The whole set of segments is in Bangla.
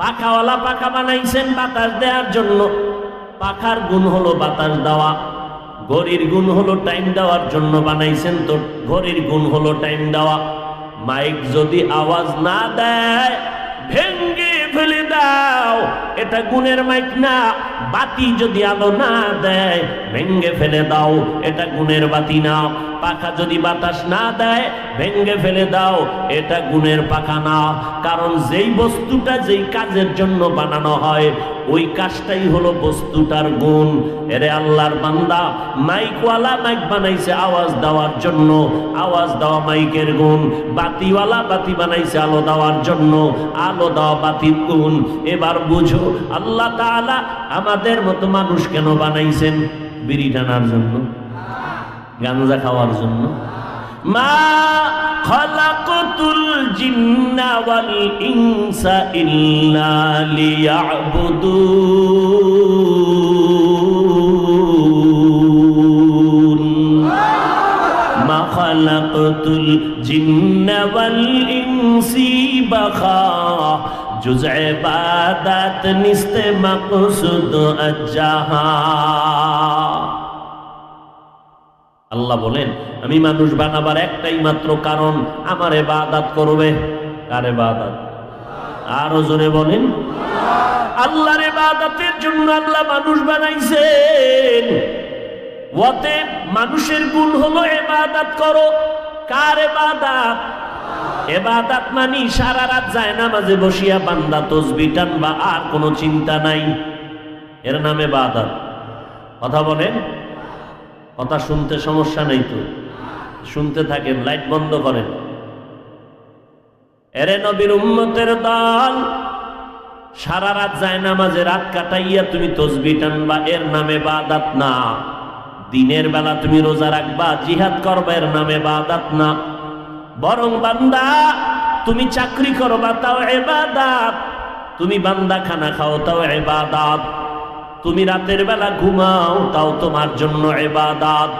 পাখাওয়ালা পাখা বানাইছেন বাতাস দেওয়ার জন্য। পাখার গুণ হলো বাতাস দেওয়া। ঘড়ির গুণ হলো টাইম দেওয়ার জন্য বানাইছেন তো ঘড়ির গুণ হলো টাইম দেওয়া। মাইক যদি আওয়াজ না দেয়, ভেঙ্গে দাও, এটা গুণের মাইক না, বাতি যদি আলো না দেয়, ভেঙ্গে ফেলে দাও, এটা গুণের বাতি না। পাখা যদি বাতাস না দেয়, ভেঙ্গে ফেলে দাও, এটা গুণের পাখা না। কারণ যেই বস্তুটা যেই কাজের জন্য বানানো হয় ওই কাজটাই হলো বস্তুটার গুণ। এরে আল্লাহর বান্দা, মাইকওয়ালা মাইক বানাইছে আওয়াজ দেওয়ার জন্য। আওয়াজ দেওয়া মাইকের গুণ, বাতিওয়ালা বাতি বানাইছে আলো দেওয়ার জন্য। আলো দেওয়া বাতির গুণ। এবার বুঝো, আল্লাহ তাআলা আমাদের মতো মানুষ কেন বানাইছেন? বিড়ি টানার জন্য? গাঞ্জা খাওয়ার জন্য? মা ইনসা ইল্লা লিয়াবুদুন মা খালাকতুল জিন্না ওয়াল ইনসি বাখা জুজ ইবাদাত নিস্তে মাকসুদ আজ্জাহা আল্লাহ বলেন, আমি মানুষ বানাবার একটাই মাত্র কারণ, আমার এবাদাত করবে। কার এবাদাত আরও জোরে বলেন। আল্লাহর এবাদাতের জন্য আল্লাহ মানুষ বানাইছেন। ওতে মানুষের গুণ হলো এবাদাত করো। কার এবাদাত? এবাদাত মানি সারা রাত যায় না মাঝে বসিয়া বান্দা তসবি টানবা, আর কোনো চিন্তা নাই। এর নামে বাদাত কথা বলেন কথা শুনতে সমস্যা নেই তো। শুনতে থাকেন, লাইট বন্ধ করেন। এরে নবীর উম্মতের দল, সারা রাত যায় না মাঝে রাত কাটাইয়া তুমি তসবি টানবা, এর নামে বাদাত না। দিনের বেলা তুমি রোজা রাখবা, জিহাদ করবা, এর নামে বাদাত না। বরং বান্দা, তুমি চাকরি করবা, তাও এবাদাত তুমি বান্দা খানা খাও, তাও এবাদাত তুমি রাতের বেলা ঘুমাও, তাও তোমার জন্য এবাদাত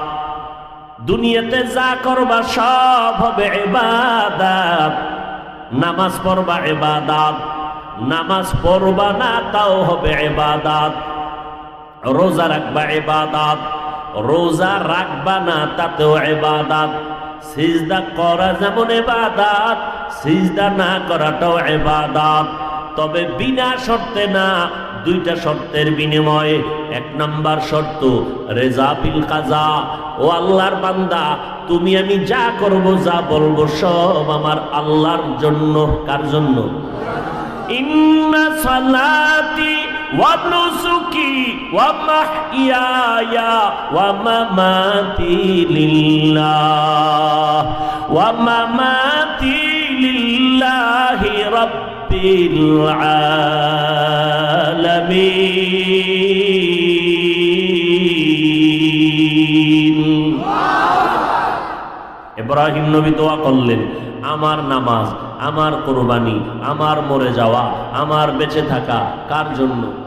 দুনিয়াতে যা করবা সব হবে এবাদাত নামাজ পড়বা এবাদাত নামাজ পড়বা না, তাও হবে এবাদাত রোজা রাখবা এবাদাত রোজা রাখবা না, তাতেও এবাদাত সিজদা করা যেমন এবাদাত সিজদা না করাটাও এবাদাত তবে বিনা শর্তে না দুইটা শর্তের বিনিময়ে এক নাম্বার শর্ত রেজাবিল কাজা। ও আল্লাহর বান্দা, তুমি আমি যা করব, যা বলব, সব আমার আল্লাহর জন্য। কার জন্য? ইন্না সালাতি ইব্রাহিম নবী দোয়া করলেন, আমার নামাজ, আমার কোরবানি, আমার মরে যাওয়া, আমার বেঁচে থাকা কার জন্য?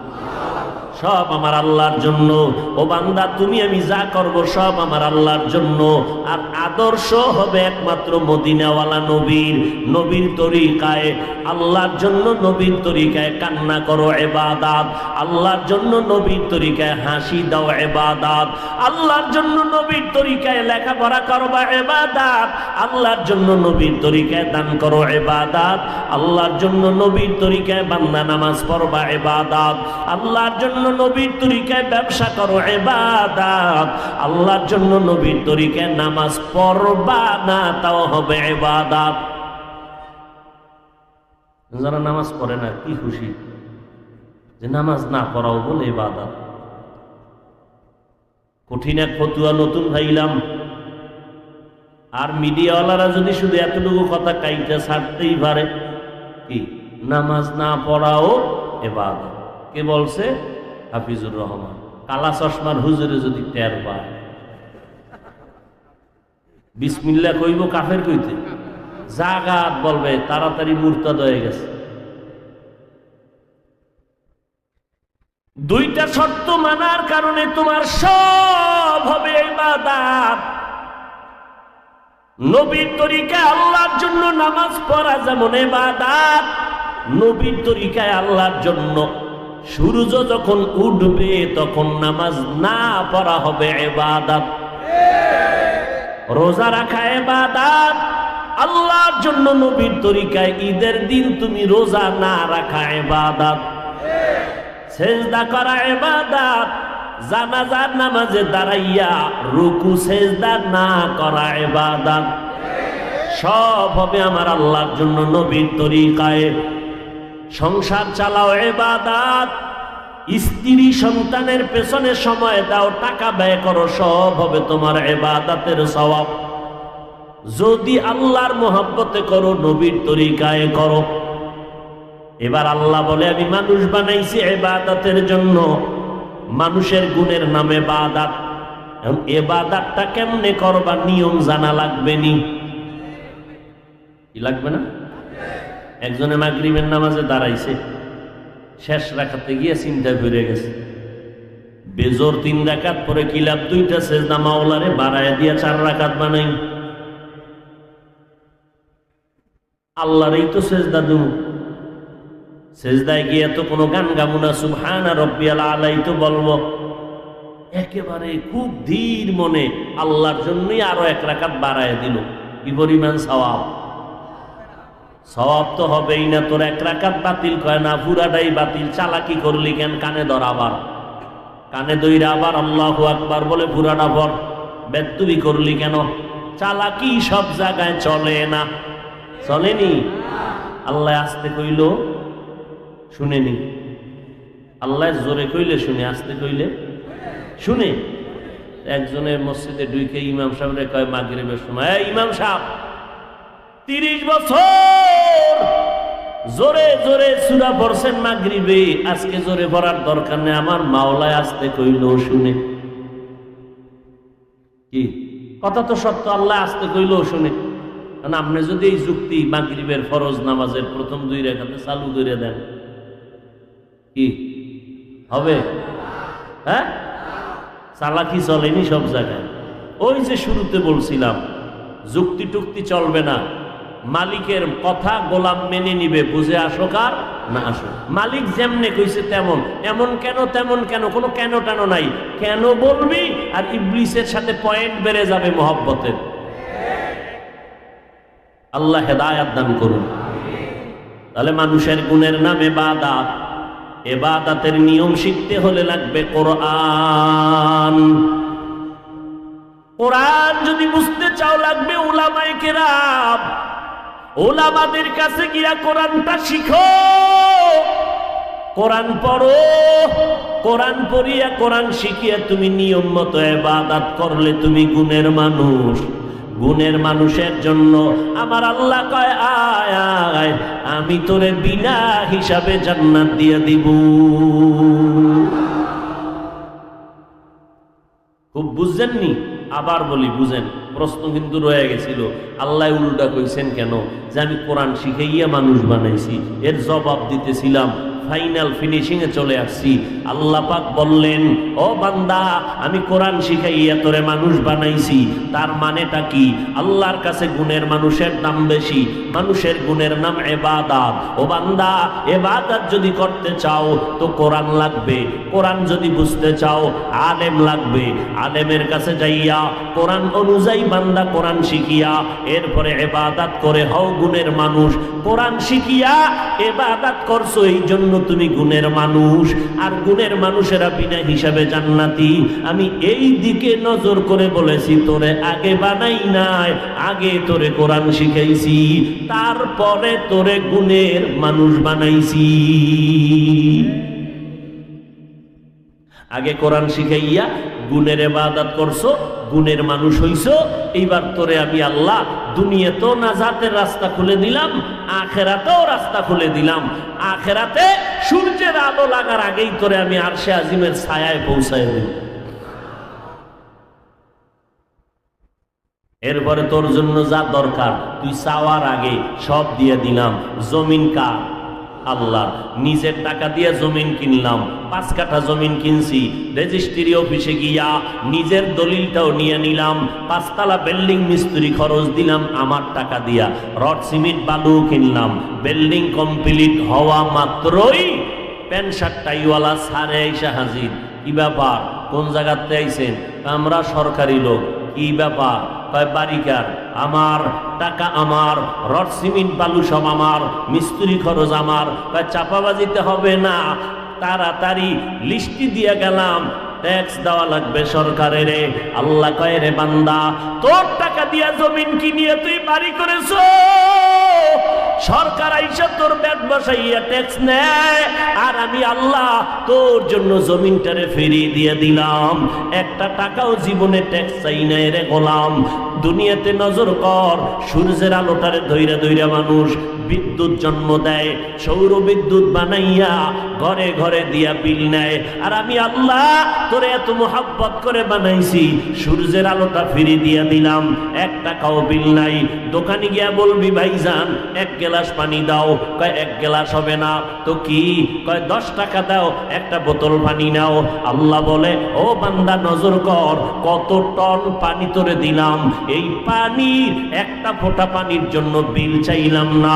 সব আমার আল্লাহর জন্য। ও বান্দা, তুমি আমি যা করব সব আমার আল্লাহর জন্য। আর আদর্শ হবে একমাত্র মদিনাওয়ালা নবীর। নবীর তরিকায়, আল্লাহর জন্য নবীর তরিকায় কান্না করো এবাদাত। আল্লাহর জন্য নবীর তরিকায় হাসি দাও এবাদাত। আল্লাহর জন্য নবীর তরিকায় লেখাপড়া করবা এবাদাত। আল্লাহর জন্য নবীর তরিকায় দান করো এবাদাত। আল্লাহর জন্য নবীর তরিকায় বান্দা নামাজ পড়বা এবাদাত। আল্লাহর জন্য নবীর তরিকায় ব্যবসা করো এবাদাত আল্লাহর জন্য নবীর তরিকায় নামাজ পড়বা না, তাও হবে এবাদাত যারা নামাজ পড়ে না, কি খুশি? যে নামাজ না পড়াও বলে এবাদাত কঠিন এক ফতুয়া নতুন ভাইলাম। আর মিডিয়াওয়ালারা যদি শুধু এতটুকু কথা কাইটা ছাড়তেই পারে, কি? নামাজ না পড়াও এবার কে বলছে? হাফিজুর রহমান। কালা চশমার হুজুরে যদি টের পায়। বিসমিল্লা কইব কাফের কইতে। জাগাত বলবে, তাড়াতাড়ি মুরতাদ হয়ে গেছে। দুইটা শর্ত মানার কারণে তোমার সব হবে নবীর তরিকা আল্লাহর জন্য নামাজ পড়া যেমন ইবাদত, নবীর তরিকায় আল্লাহর জন্য সূর্য যখন উঠবে, তখন নামাজ না পড়া হবে এবাদাত রোজা রাখা এবাদাত আল্লাহর জন্য নবীর তরিকায় ঈদের দিন তুমি রোজা না রাখা এবাদাত সেজদা করা এবাদাত জানাজার নামাজে দাঁড়াইয়া রুকু, সেজদা না করা এবাদাত সব হবে আমার আল্লাহর জন্য নবীর তরিকায়। সংসার চালাও, এবাদাত। স্ত্রী সন্তানের পেছনে সময় দাও, টাকা ব্যয় করো, সব হবে তোমার এবাদাতের স্বভাব যদি আল্লাহর মোহাব্বতে করো, নবীর তরিকায় করো। এবার আল্লাহ বলে, আমি মানুষ বানাইছি এবাদাতের জন্য। মানুষের গুণের নামে বাদাত এখন এবাদাতটা কেমনে করবা, নিয়ম জানা লাগবে নি? লাগবে না? একজনে মাগরিবের নামাজে দাঁড়াইছে, শেষ রাখাতে গিয়ে চিন্তা করে গেছে। বেজোর তিন রাকাত পরে কিলাপ দুইটা সেজদা মাওলারে বাড়ায় দিয়া চার রাখাত বানাই। আল্লাহরই তো সেজদা দেব। সেজদায় গিয়ে তো কোনো গান গাবো না, সুবহানা রব্বিয়াল আলাই তো বলব। একেবারে খুব ধীর মনে আল্লাহর জন্যই আরও এক রাকাত বাড়ায় দিল। কি পরিমাণ সওয়াব। সওয়াব তো হবেই না, তোর এক রাকাত বাতিল কয় না পুরাটাই বাতিল, চালাকি করলি কেন? কানে ধর আবার। কানে দইরা আবার আল্লাহ আকবার বলে পুরাটা ভর বেতুবি করলি কেন? চালাকি সব জায়গায় চলে না। চলেনি? আল্লাহ আসতে কইল, শুনেনি। আল্লাহ জোরে কইলে, শুনে। আসতে কইলে, শুনে। একজনের মসজিদে ডুইকে ইমাম সাহেবরে কয়, মাগরিবের সময়, "এই ইমাম সাহেব তিরিশ বছর। জোরে জোরে সুরা পড়ছেন মাগরিবে। আজকে জোরে পড়ার দরকার নেই। আমার মাওলায় আসতে কইল শুনে। কি? কথা তো সত্য, আল্লাহ আসতে কইল শুনে। কারণ আপনি যদি এই যুক্তি মাগরিবের ফরজ নামাজের প্রথম দুই রেখাতে চালু করে দেন, কি? হবে? হ্যাঁ? চালাকি চলেনি সব জায়গায়। ওই যে শুরুতে বলছিলাম যুক্তি টুক্তি চলবে না। মালিকের কথা গোলাম মেনে নিবে, বুঝে আসো কার? না আসো। মালিক যেমনে কইছে তেমন, এমন কেন তেমন কেন, কোনো কেন টানো নাই। কেন বলবি? আর ইবলিসের সাথে পয়েন্ট বেড়ে যাবে মহব্বতের। আল্লাহ হেদায়াত দান করুন। তাহলে মানুষের গুণের নামে বাদাত এবাদাতের নিয়ম শিখতে হলে লাগবে কোরআন। কোরআন যদি বুঝতে চাও, লাগবে ওলামাই কেরাম। ওলামাদের কাছে গিয়া কোরআনটা শিখো। কোরআন পড়ো, কোরআন পড়িয়া কোরআন শিখিয়া তুমি নিয়ম মতো এবাদাত করলে তুমি গুণের মানুষ। গুণের মানুষের জন্য আমার আল্লাহ কয়, আয় আয়, আমি তোরে বিনা হিসাবে জান্নাত দিয়ে দিব। খুব বুঝছেননি আবার বলি, বুঝেন। প্রশ্ন কিন্তু রয়ে গেছিল, আল্লাহ উল্টা কইছেন কেন? যে আমি কোরআন শিখাইয়া মানুষ বানাইছি, এর জবাব দিতেছিলাম। ফাইনাল ফিনিশিং এ চলে আসছি। আল্লাহ পাক বললেন, ও বান্দা, আমি কোরআন শিখাইয়া তোরে মানুষ বানাইছি। তার মানেটা কি? আল্লাহর কাছে গুণের মানুষের দাম বেশি, মানুষের গুণের নাম এবাদাত। ও বান্দা, এবাদাত যদি করতে চাও তো কোরআন লাগবে। কোরআন যদি বুঝতে চাও, আলেম লাগবে। আলেমের কাছে যাইয়া কোরআন অনুযায়ী বান্দা কোরআন শিখিয়া, এরপরে এবাদাত করে, হও গুণের মানুষ। কোরআন শিখিয়া এবাদাত করছ এই জন্য তুমি গুণের মানুষ, আর গুণের মানুষেরা বিনা হিসাবে জান্নাতি। আমি এই দিকে নজর করে বলেছি, তোরে আগে বানাই নাই, আগে তোরে কোরআন শিখাইছি, তারপরে তোরে গুণের মানুষ বানাইছি। আগে কোরআন শিখাইয়া গুণের এবাদত করছ গুণের মানুষ হইছো, এইবার তোরে আমি আল্লাহ দুনিয়াতেও নাজাতের রাস্তা খুলে দিলাম, আখেরাতেও রাস্তা খুলে দিলাম। আখেরাতে সূর্যের আলো লাগার আগেই তোরে আমি আরশে আজিমের ছায়ায় পৌঁছায় দিই এরপরে তোর জন্য যা দরকার, তুই চাওয়ার আগে সব দিয়ে দিলাম। জমিন কার? আল্লাহ, নিজের টাকা দিয়ে জমিন কিনলাম, পাঁচ কাঠা জমিন কিনছি, রেজিস্ট্রি অফিসে গিয়া নিজের দলিলটাও নিয়ে নিলাম, পাঁচতলা বিল্ডিং মিস্ত্রি খরচ দিলাম আমার টাকা দিয়া, রড, সিমেন্ট, বালু কিনলাম, বিল্ডিং কমপ্লিট হওয়া মাত্রই প্যান্ট শার্ট টাইওয়ালা সারে আইসা হাজির। কি ব্যাপার? কোন জায়গাতে আইছেন? আমরা সরকারি লোক, কি ব্যাপার? কয় আমার, টাকা আমার, রড, সিমেন্ট, বালু সব আমার, মিস্ত্রি খরচ আমার। কয়, চাপাবাজিতে হবে না। তাড়াতাড়ি লিস্টি দিয়ে গেলাম। ট্যাক্স দেওয়া লাগবে সরকারের আল্লাহ কয়, রে বান্দা, তোর টাকা দিয়া জমিন কিনিয়ে তুই বাড়ি করেছ? সরকার আইসা তোর ব্যাট বসাইয়া ট্যাক্স নেয়। আর আমি আল্লাহ তোর জন্য জমিনটারে ফিরিয়ে দিয়ে দিলাম। একটা টাকাও জীবনে ট্যাক্স চাই নাই রে গোলাম। দুনিয়াতে নজর কর, সূর্যের আলোটারে ধৈরা ধৈরা মানুষ বিদ্যুৎ জন্ম দেয়, সৌর বিদ্যুৎ বানাইয়া ঘরে ঘরে দিয়া বিল নেয়। আর আমি আল্লাহ তোরে এত মোহাব্বত করে বানাইছি, সূর্যের আলোটা ফিরে দিয়া দিলাম। এক টাকাও বিল নাই। দোকানে গিয়া বলবি, ভাইজান, এক গ্লাস পানি দাও। কয়, এক গ্লাস হবে না। তো কি? কয়, দশ টাকা দাও, একটা বোতল পানি নাও। আল্লাহ বলে, ও বান্দা, নজর কর, কত টন পানি তোরে দিলাম। এই পানির একটা ফোঁটা পানির জন্য বিল চাইলাম না।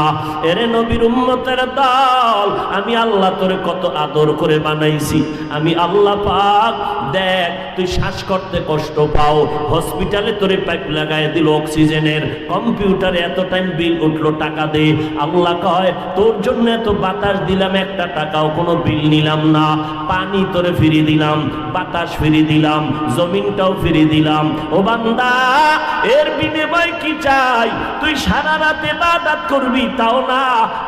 এরে নবীর উম্মতের দল, আমি আল্লাহ তোরে কত আদর করে বানাইছি। আমি আল্লাহ পাক, দেখ, তুই শ্বাস করতে কষ্ট পাও। হসপিটালে তোরে পাইপ লাগায় দিল অক্সিজেনের। কম্পিউটারে এত টাইম বিল উঠল, টাকা দে। আল্লাহ কয়, তোর জন্য এত বাতাস দিলাম, একটা টাকাও কোনো বিল নিলাম না। পানি তোরে ফিরিয়ে দিলাম, বাতাস ফিরিয়ে দিলাম, জমিনটাও ফিরিয়ে দিলাম। ও বান্দা, এর বিনিময় কি চাই? তুই সারা রাতে বাদাত করবি, তাও না।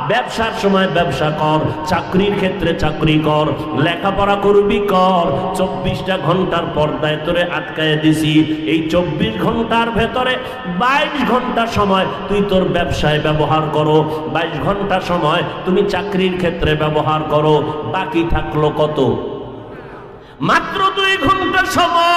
ব্যবসার সময় ব্যবসা কর, চাকরির ক্ষেত্রে চাকরি কর, লেখাপড়া করবি কর। চব্বিশটা ঘণ্টার পর্দায় তোরে আটকায় দিছি। এই চব্বিশ ঘণ্টার ভেতরে বাইশ ঘণ্টা সময় তুই তোর ব্যবসায় ব্যবহার করো। বাইশ ঘণ্টা সময় তুমি চাকরির ক্ষেত্রে ব্যবহার করো, বাকি থাকল কত? মাত্র দুই ঘণ্টা সময়।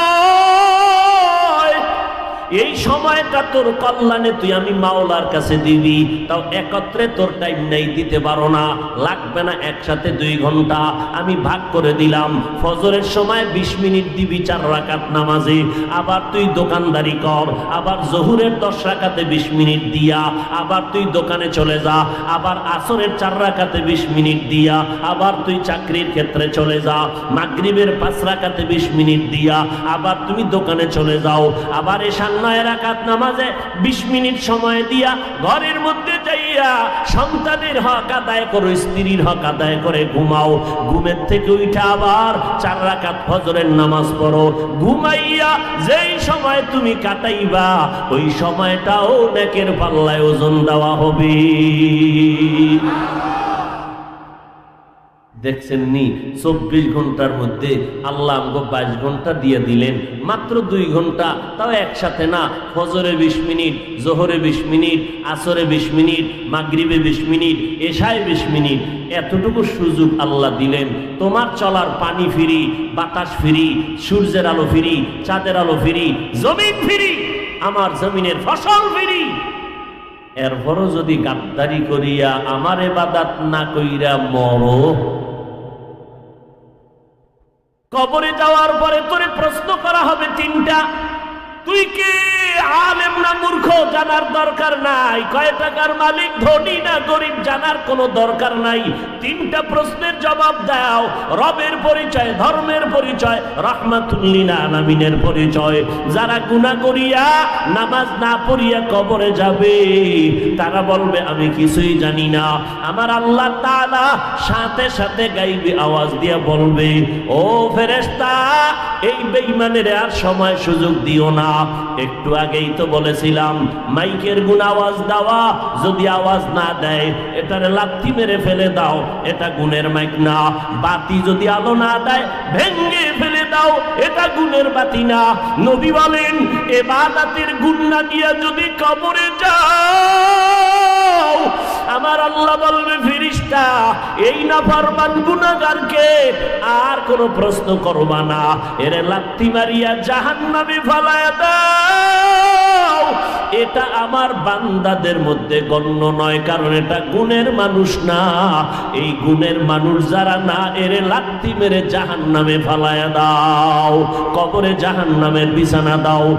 এই সময়টা তোর কল্যাণে তুই আমি মাওলার কাছে দিবি। তাও একত্রে তোর টাইম নেই, দিতে পারো না। লাগবে না একসাথে দুই ঘণ্টা। আমি ভাগ করে দিলাম। ফজরের সময় বিশ মিনিট দিবি চার রাকাত নামাজে। আবার তুই দোকানদারি কর। আবার জহুরের দশ রাকাতে বিশ মিনিট দিয়া। আবার তুই দোকানে চলে যা। আবার আসরের চার রাকাতে বিশ মিনিট দিয়া। আবার তুই চাকরির ক্ষেত্রে চলে যা। মাগরিবের পাঁচ রাকাতে বিশ মিনিট দিয়া। আবার তুমি দোকানে চলে যাও। আবার এসান নয় রাকাত নামাজে বিশ মিনিট সময় দিয়া ঘরের মধ্যে যাইয়া সন্তানের হক আদায় করো, স্ত্রীর হক আদায় করে ঘুমাও। ঘুমের থেকে উঠে আবার চার রাকাত ফজরের নামাজ পড়ো। ঘুমাইয়া যেই সময় তুমি কাটাইবা, ওই সময়টাও নেকের পাল্লায় ওজন দেওয়া হবে। দেখছেন নি চব্বিশ ঘণ্টার মধ্যে আল্লাহ আমাকে বাইশ ঘণ্টা দিয়ে দিলেন। মাত্র দুই ঘণ্টা, তাও একসাথে না। ফজরে বিশ মিনিট, জোহরে বিশ মিনিট, আসরে বিশ মিনিট, মাগরিবে বিশ মিনিট, এশায় বিশ মিনিট, এতটুকু সুযোগ আল্লাহ দিলেন। তোমার চলার পানি ফিরি, বাতাস ফিরি, সূর্যের আলো ফিরি, চাঁদের আলো ফিরি, জমিন ফিরি, আমার জমিনের ফসল ফিরি। এরপরও যদি গাদ্দারি করিয়া আমার এবাদাত না কইরা মরো কবরে যাওয়ার পরে তোরে প্রশ্ন করা হবে তিনটা। তুই কে? জবাব দাও। রবের পরিচয়, ধর্মের পরিচয় যারা করিয়া নামাজ না পড়িয়া কবরে যাবে, তারা বলবে, আমি কিছুই জানি না। আমার আল্লাহ তাআলা সাথে সাথে গাইবে আওয়াজ দিয়া বলবে, ও ফেরেশতা, এই বেঈমানের আর সময় সুযোগ দিও না। একটু আগেই তো বলেছিলাম, মাইকের গুণ আওয়াজ দেওয়া, যদি আওয়াজ না দেয়, এটারে লাথি মেরে ফেলে দাও, এটা গুণের মাইক না। বাতি যদি আলো না দেয় ভেঙ্গে ফেলে দাও, এটা গুণের বাতি না। নবী বলেন এ বাদাতের গুণ না দিয়া যদি কবরে যাও, আমার আল্লাহ বলবে ফিরিস্তা এই না ফারমান গুনাগারকে আর কোনো প্রশ্ন করবা না। এরে লাত্তি মারিয়া জাহান্নামে ফালায়া দাও। এটা আমার বান্দাদের মধ্যে গণ্য নয়, কারণ এটা গুণের মানুষ না। এই গুণের মানুষ যারা না, এরে লাত্তি মেরে জাহান নামে ফালায়া দাও, কবরে জাহান নামের বিছানা দাও।